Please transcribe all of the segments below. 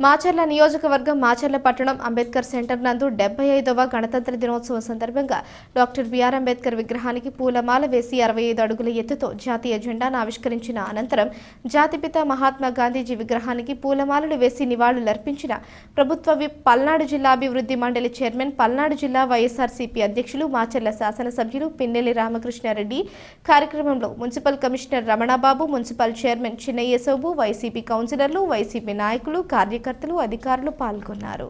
మాచర్ల నియోజకవర్గం మాచర్ల పట్టణం అంబేద్కర్ సెంటర్ నందు డెబ్బై ఐదవ గణతంత్ర దినోత్సవం సందర్భంగా డాక్టర్ బిఆర్ అంబేద్కర్ విగ్రహానికి పూలమాల వేసి అరవై ఐదు అడుగుల ఎత్తుతో జాతీయ జెండాను ఆవిష్కరించిన అనంతరం జాతిపిత మహాత్మా గాంధీజీ విగ్రహానికి పూలమాలలు వేసి నివాళులర్పించిన ప్రభుత్వ విప్ పల్నాడు జిల్లా అభివృద్ధి మండలి చైర్మన్ పల్నాడు జిల్లా వైఎస్ఆర్సీపీ అధ్యక్షులు మాచర్ల శాసనసభ్యులు పిన్నెల్లి రామకృష్ణారెడ్డి. కార్యక్రమంలో municipal commissioner Ramanababu municipal chairman చిన్నయ్యసోబు YCP కౌన్సిలర్లు వైసీపీ నాయకులు కార్యకర్తలు కార్యకర్తలు అధికారులు పాల్గొన్నారు.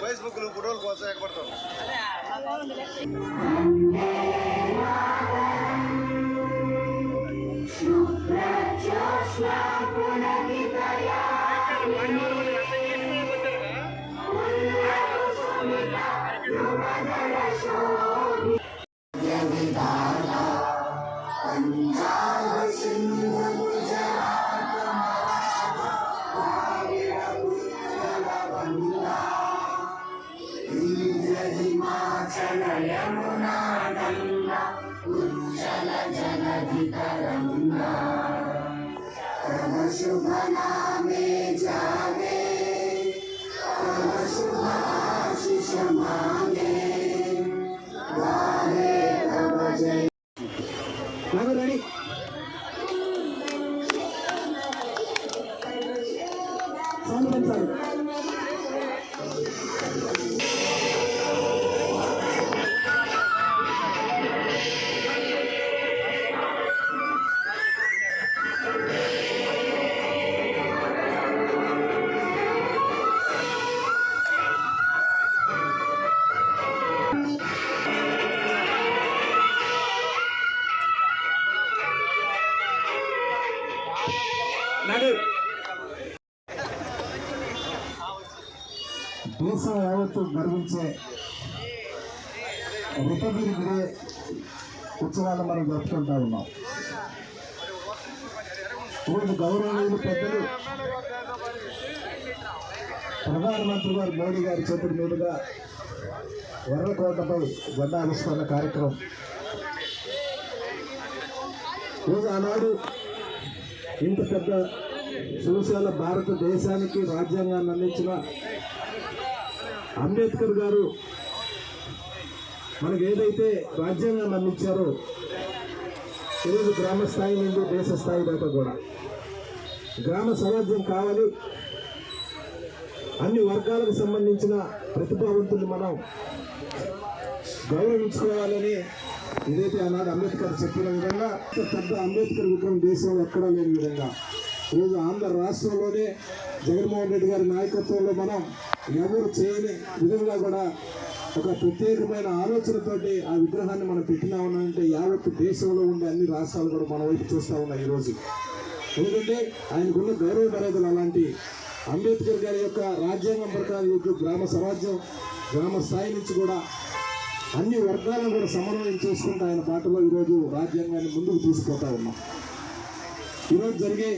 ఫేస్బుక్లు ఫోటోలు కోసం ఎగబడతాం. हिमाचल यमुना गङ्गा उज्जल जलधितरम् ఊరికి మనం అది టైము వీళ్ళు ఈ ఫేస్బుక్లు ఫోటోల కోసం ఎక్కబడతాం దేశం యావత్తు గర్వించే రిపబ్లిక్ డే ఉత్సవాలు మనం జరుపుకుంటా ఉన్నాం. ఈరోజు గౌరవనీయులు పెద్దలు ప్రధానమంత్రి గారు మోడీ గారి చేతుల మీదుగా వరలకోటపై జెండా ఆవిష్కరణ కార్యక్రమం. ఈరోజు ఆనాడు ఇంత పెద్ద సువిశాల భారతదేశానికి రాజ్యాంగాన్ని అందించిన అంబేద్కర్ గారు మనకు ఏదైతే రాజ్యాంగాన్ని అందించారో ఈరోజు గ్రామ స్థాయి నుండి దేశ స్థాయి దాకా కూడా. గ్రామ స్వరాజ్యం కావాలి. అన్ని వర్గాలకు సంబంధించిన ప్రతిభావంతులు మనం గౌరవించుకోవాలని ఏదైతే ఆనాడు అంబేద్కర్ చెప్పిన విధంగా పెద్ద అంబేద్కర్ విగ్రహం దేశంలో ఎక్కడా లేని విధంగా. ఈరోజు ఆంధ్ర రాష్ట్రంలోనే జగన్మోహన్ రెడ్డి గారి నాయకత్వంలో మనం ఎవరు చేయని విధంగా కూడా ఒక ప్రత్యేకమైన ఆలోచనతోటి ఆ విగ్రహాన్ని మనం పెట్టినా ఉన్నామంటే యావత్తు దేశంలో ఉండే అన్ని రాష్ట్రాలు కూడా మన వైపు చూస్తూ ఉన్నాయి ఈరోజు. ఎందుకంటే ఆయనకున్న గౌరవ మర్యాదలు అలాంటి అంబేద్కర్ గారి యొక్క రాజ్యాంగం ప్రకారం ఈరోజు గ్రామ స్వరాజ్యం గ్రామ స్థాయి నుంచి కూడా అన్ని వర్గాలను కూడా సమన్వయం చేసుకుంటూ ఆయన పాటలో ఈరోజు రాజ్యాంగాన్ని ముందుకు తీసుకుపోతా ఉన్నాం. ఈరోజు జరిగే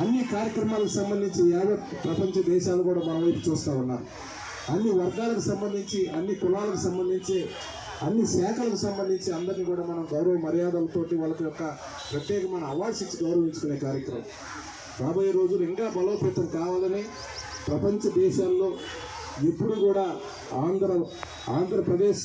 అన్ని కార్యక్రమాలకు సంబంధించి యావత్ ప్రపంచ దేశాలు కూడా మన వైపు చూస్తూ ఉన్నారు. అన్ని వర్గాలకు సంబంధించి అన్ని కులాలకు సంబంధించి అన్ని శాఖలకు సంబంధించి అందరినీ కూడా మనం గౌరవ మర్యాదలతోటి వాళ్ళకి యొక్క ప్రత్యేకమైన అవార్డ్స్ ఇచ్చి గౌరవించుకునే కార్యక్రమం. రాబోయే రోజులు ఇంకా బలోపేతం కావాలని ప్రపంచ దేశాల్లో ఇప్పుడు కూడా ఆంధ్ర ఆంధ్రప్రదేశ్